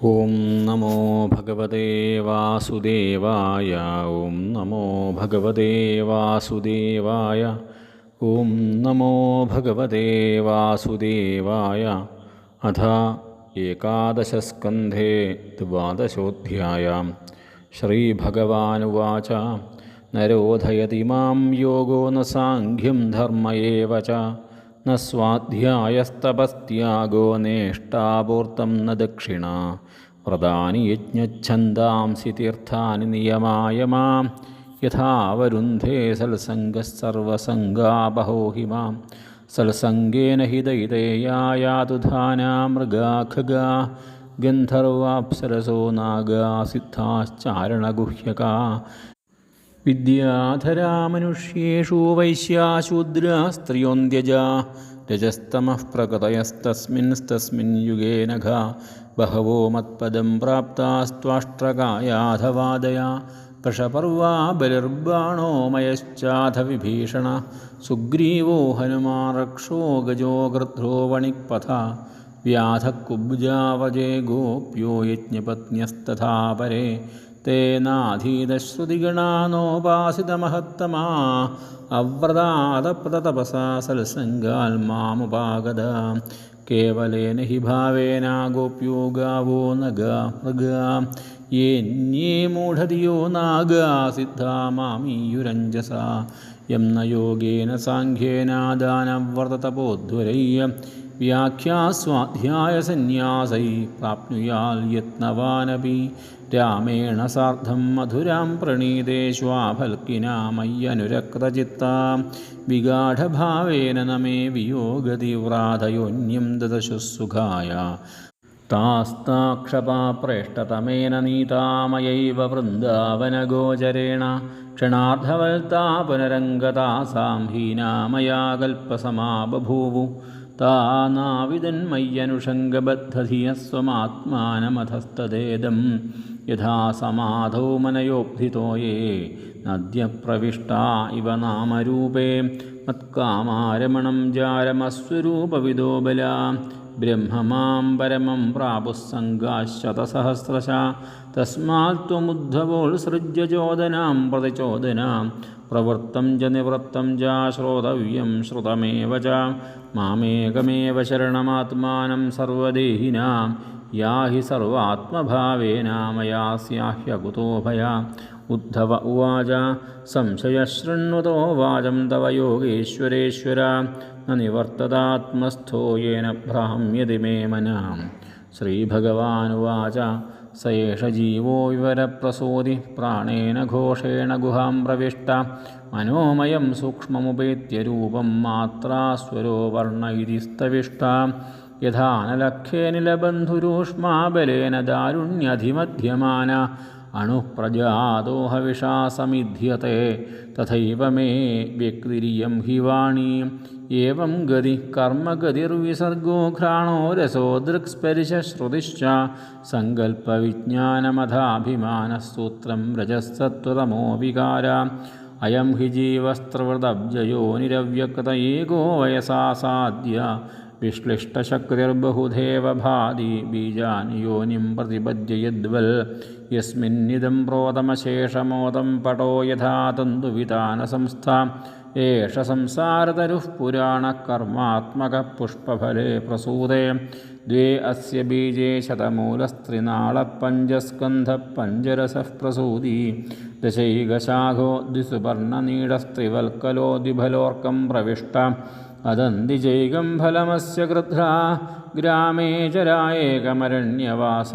ഓം നമോ ഭഗവതേ വാസുദേവായ ഓം നമോ ഭഗവതേ വാസുദേവായ ഓം നമോ ഭഗവതേ വാസുദേവായ അഥ ഏകാദശസ്കന്ധേ ദ്വാദശോധ്യായാം ശ്രീഭഗവാനുവാച നരോധയതി മാം യോഗോ ന സാഖ്യം ധർമ്മ ഏവ ന സ്വാധ്യായസ്തപസ്ത്യാഗോ നേഷ്ടാപൂർത്തം ന ദക്ഷിണ വ്രതാനി യജ്ഞന്ദാംസി തീർത്ഥാനി നിയമായ മാം യഥാവരുന്ധേ സൽസംഗസർവസംഗാബഹോ he ma'am സൽസംഗേന he ദൈതേയായാതുധാനാ മൃഗാഖഗാ ഗന്ധർവാപ്സരസോ നാഗാസിദ്ധാശ്ചാരണഗുഹ്യകാ വിദ്യാധരാ മനുഷ്യേഷു വൈശ്യാശൂദ്രാ സ്ത്രിയോന്ത്യജാ രജസ്തമഃ പ്രകൃതയസ്തസ്മിൻസ്തസ്മിൻ Yuge നഘ ബഹവോ മത്പദം പ്രാപ്താസ്ത്വാഷ്ട്രകായാധവാദയാ കഷപർവാ ബലിർബാണോ മയശ്ചാധ Vibhishana സുഗ്രീവോ ഹനുമാറക്ഷോ ഗജോ ഗൃധ്രോ വണിക്പഥ വ്യാധക്കുബ്ജാവജേ ഗോപ്യോ യജ്ഞപത്ന്യസ്തഥാ പരേ തേനാധീതശ്രുതിഗണാനോപാസിതമഹത്തമാ അവ്രതാതപ്രതപസാ സത്സംഗാൽമാമുപാഗത കേവലേന he ഭാവേന ഗോപ്യോ ഗാവോ നഗ മൃഗ. യേന്യേ മൂഢതിയോ നാഗാ സിദ്ധാ മാമീയുരഞ്ജസ. യം ന യോഗേന വ്യാഖ്യാസ്വാധ്യായസന്യാസൈ പ്രാപ്നുയാൽ യത്നവാനപി. രാമേണ സാർദ്ധം മധുരാം പ്രണീതേഷ്വാഫൽക്കിനാമയ്യനുരക്തചിത്ത വിഗാഢഭാവേന നമേ വിയോഗതിവ്രാധയോന്യം ദദശുസുഖായ താസ്താക്ഷപാപ്രേഷ്ടതമേന നീതാമയൈവ വൃന്ദാവനഗോചരേണ. ക്ഷണാർദ്ധവൽത്താ പുനരംഗതാസാം ഹീനാ മയാ കൽപ്പസമാ ബഭൂവു താനാവിദന്മയ്യനുഷംഗബദ്ധധിയസ്വമാത്മാനമധസ്തദേദം യഥാ സമാധോ മനയോബ്ധിതോ യേ. നദ്യപ്രവിഷ്ടാ ഇവ നാമരൂപേ. മത്കാമാരമണം ജാരമസ്വരൂപവിദോ ब्रह्ममां मां परमम् प्रापुस्सङ्गा शतसहस्रशा तस्मात् त्वमुद्धवोत्सृज्य चोदनं प्रतिचोदनं। प्रवृत्तम् च निवृत्तं च श्रोतव्यं श्रुतमेव च। मामेकमेव शरणमात्मानं सर्वदेहिनां। या हि सर्वात्मभावेनामया स्याह्यगुतोभय उद्धव उवाच संशयशृण्वतो वाचं तव योगेश्वरेश्वर न निवर्ततात्मस्थो येन भ्राम्यति मे मनां श्रीभगवानुवाच स एष जीवो विवरप्रसूदि प्राणेन घोषेण गुहां प्रविष्ट मनोमयं सूक्ष्ममुपेत्य रूपं मात्रा स्वरो वर्ण इति स्तविष्टा യഥാനലഖ്യേനിലബന്ധുരൂഷ്മാബലേന ദാരുണ്യധിമധ്യമാന. അണുപ്രജാതോഹവിഷാസമിധ്യത്തെ തഥൈവ മേ വ്യക്തിരിയം ഹി വാണീം. ഏവം ഗതി കർമ്മഗതിർവിസർഗോ ഘ്രാണോ രസോ ദൃക്സ്പരിശശ്രുതിശ്ച. സങ്കല്പവിജ്ഞാനമഥാഭിമാനസ്തോത്രം രജസ്സത്വതമോ വികാര. അയം ഹി ജീവസ്ത്രവൃതബ്ജയോ നിരവ്യക്ത ഏകോ വയസാസാദ്യ विश्लिष्टशक्तिर्बहुधेव भादि बीजानि योनिं प्रतिपद्य यद्वल्। यस्मिन्निदं प्रोतमशेषमोदं पटो यथा तन्तुवितानसंस्था। एष संसारतरुः पुराणकर्मात्मकपुष्पफले प्रसूते। द्वे अस्य बीजे शतमूलस्त्रिनाळपञ्जस्कन्धपञ्जरसः प्रसूदी दशैकशाखो द्विसुपर्णनीडस्त्रिवल्कलो द्विफलोर्कं प्रविष्ट। അദന്തി ജൈകം ഫലമസ്യ കൃധ്ര ഗ്രാമേ ചരായേകമരണ്യവാസ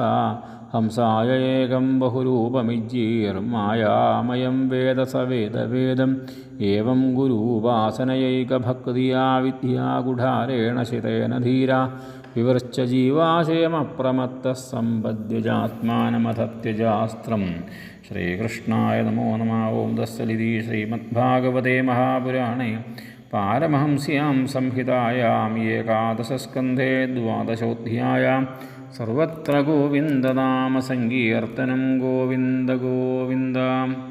ഹംസായ ഏകം ബഹുരൂപമിജ്ജീർമായാമയം വേദസ വേദവേദം ഏവം ഗുരുവാസനയൈകഭക്തിയാ വിദ്യാഗുഢാരേണ ശിതേന ധീര. വിവർച്ച ജീവാശയമപ്രമത്ത സമ്പദ്യജാത്മാനമധത്യജാസ്ത്രം ശ്രീകൃഷ്ണായ നമോ നമ. ഓം ദസ്സലിതി ശ്രീമദ്ഭാഗവതേ മഹാപുരാണേ. പാരമഹംസ്യാം സംഹിതായാം ഏകാദശസ്കന്ധേ ദ്വാദശോധ്യായാം. സർവത്ര ഗോവിന്ദനാമസങ്കീർത്തനം ഗോവിന്ദ ഗോവിന്ദം.